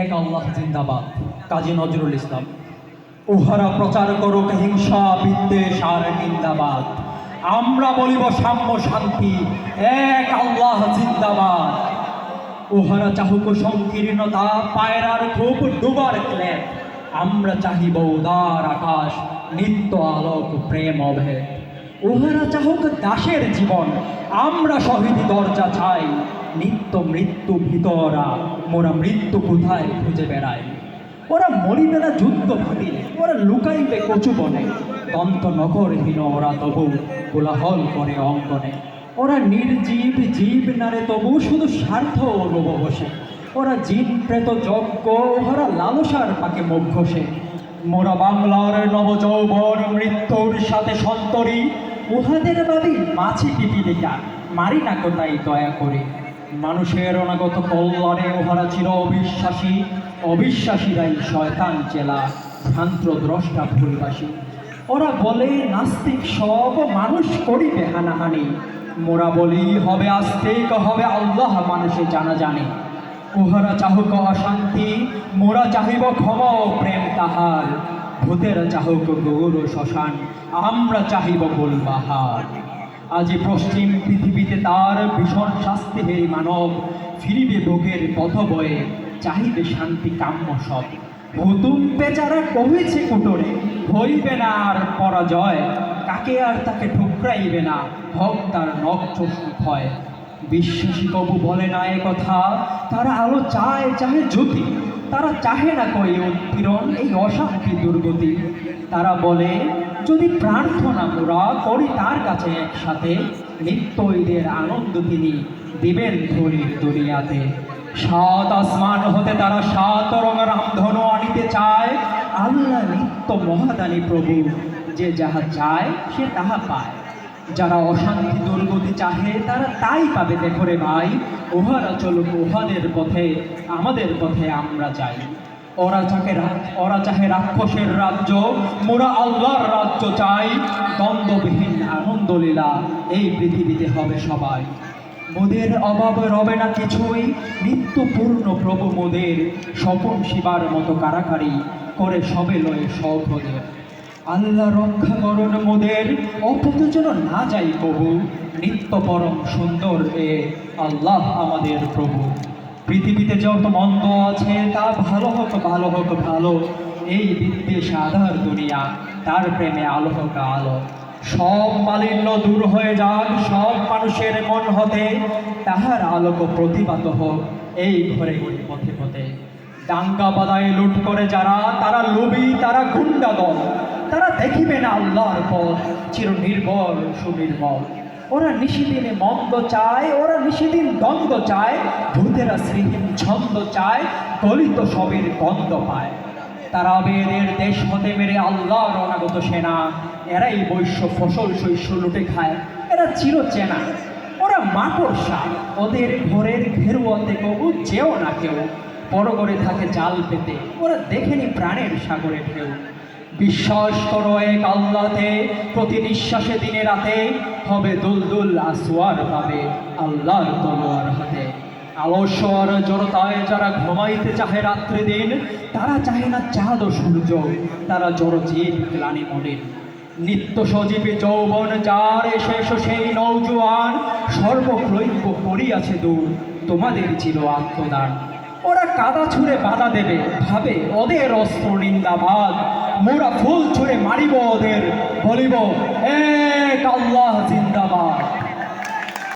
এক আল্লাহ জিন্দাবাদ। কাজী নজরুল ইসলাম, উহারা প্রচার করুক হিংসা, বিদ্বেষ আর নিন্দাবাদ। আমরা বলিব সাম্য শান্তি, এক আল্লাহ জিন্দাবাদ। উহারা চাহুক সংকীর্ণতা, পায়রার খুব ডুবার ক্লেপ। আমরা চাহিব উদার আকাশ, নিত্য আলোক, প্রেম, অভেদ। উহারা চাহুক দাসের জীবন, আমরা শহীদ দরজা চাই। নিত্য মৃত্যু ভিতরা মোরা মৃত্যু কোথায় খুঁজে বেড়ায়? ওরা মরিবে না যুদ্ধ ভাবিলে ওরা লুকাইবে কচু বনে। দন্ত নগরহীন ওরা তবু কোলাহল করে অঙ্গনে। ওরা নির্জীব জীব নারে তবু শুধু স্বার্থ ও লোভ বসে ওরা জীব প্রেত যজ্ঞ, ওরা লালসার পাকে মুখ ঘষে মোরা বাংলার নবযৌবন, মৃত্যুর সাথে সন্তরী। উহাদের ভাবি মাছি পিপিলিকা মারি না কোথায় দয়া করে। মানুষের অনাগত কল্যাণে ওহারা চির অবিশ্বাসী অবিশ্বাসীরাই শয়তান চেলা, ভ্রান্ত দ্রষ্টা ভুলবাসী। ওরা বলে, নাস্তিক সব মানুষ করিবে হানাহানি। মোরা বলি, হবে আস্তিক, হবে আল্লাহ, মানুষে জানা জানে। উহারা চাহুক অশান্তি, মোরা চাহিব ক্ষম প্রেম তাহার। ভূতেরা চাহুক গৌর শ্মশান, আমরা চাহিব গোলবাহার আজি পশ্চিম পৃথিবীতে তার ভীষণ শাস্তি হেরি মানব, ফিরিবে ভোগের পথ বয়ে চাহিবে শান্তি কাম্য সব। হুতুম বেচারা কহেছে কুটরে, হইবে না আর পরাজয়, কাকে আর তাকে ঠুকরাইবে না হক তার নখ হয় বিশ্বাসী কবু বলে না কথা, তারা আলো চায় চাহে জ্যোতি। তারা চাহে না কই উৎপীড়ন, এই অশান্তি দুর্গতি। তারা বলে, যদি প্রার্থনা মোরা করি তার কাছে একসাথে, নিত্য ঈদের আনন্দ তিনি দিবেন ধরির দুনিয়াতে। সাত আসমান হতে তারা সাত রঙ রামধনু আনিতে চায়। আল্লাহ নিত্য মহাদানী প্রভু, যে যাহা চায় সে তাহা পায়। যারা অশান্তি দুর্গতি চাহে, তারা তাই পাবে দেখো রে ভাই। উহারা চলুক উহাদের পথে, আমাদের পথে আমরা যাই। ওরা চাকে ওরা চাহে রাক্ষসের রাজ্য, মোরা আল্লাহর রাজ্য চাই। দ্বন্দ্ববিহীন আনন্দ লীলা এই পৃথিবীতে হবে সবাই। মোদের অভাব রবে না কিছুই, নিত্যপূর্ণ প্রভু মোদের। স্বপন শিবার মতো কারাকারি করে সবে লয়ে সৌখদের আল্লাহ রক্ষা করুন মোদের অপত যেন না যাই প্রভু, নিত্য পরম সুন্দর এ আল্লাহ আমাদের প্রভু। পৃথিবীতে যত মন্দ আছে, তা ভালো হোক ভালো হোক, ভালো, এই বিদ্বেষ আধার দুনিয়া, তার প্রেমে আলো হোক আলো সব মালিন্য দূর হয়ে যাক, সব মানুষের মন হতে, তাহার আলোক প্রতিভাত হোক, এই ঘরে ঘরে পথে পথে। দাঙ্গা বাদায় লুট করে যারা, তারা লোভী, তারা গুন্ডা দল তারা দেখিবে না আল্লাহর পথ চির নির্বল সুনির্মল ওরা নিশিদিনে মন্দ চায়, ওরা নিশিদিন দ্বন্দ্ব চায় ভূতেরা শ্রীহীন ছন্দ চায় দলিত সবের গন্ধ পায়। তারা বেদের দেশ হতে মেরে আল্লাহর অনাগত সেনা, এরাই বৈশ্য ফসল শস্য লুটে খায়, এরা চির চেনা ওরা মাকড়সা ওদের ঘরের ঘেরুয়াতে কবু যেও না কেউ। বড় করে থাকে জাল পেতে, ওরা দেখেনি প্রাণের সাগরে ঢেউ। বিশ্বাস করো এক আল্লাহতে, প্রতি নিঃশ্বাসে দিনে রাতে হবে দুলদুল আসোয়ার পাবে আল্লাহর তলোয়ার হাতে। আলস্বর জড়তায় যারা ঘুমাইতে চাহে রাত্রে দিন, তারা চাহে না চাঁদ ও সূর্য, তারা জড়জীব গ্লানি মলিন। নিত্য সজীবী যৌবন যার শেষ সেই নৌজোয়ান সর্বক্লৈব করিয়াছে দূর, তোমাদের ছিল আত্মদান। ওরা কাদা ছুঁড়ে বাধা দেবে, ভাবে ওদের অস্ত্র নিন্দাবাদ। মোরা ফুল ছুঁড়ে মারিব ওদের বলিব এক আল্লাহ জিন্দাবাদ।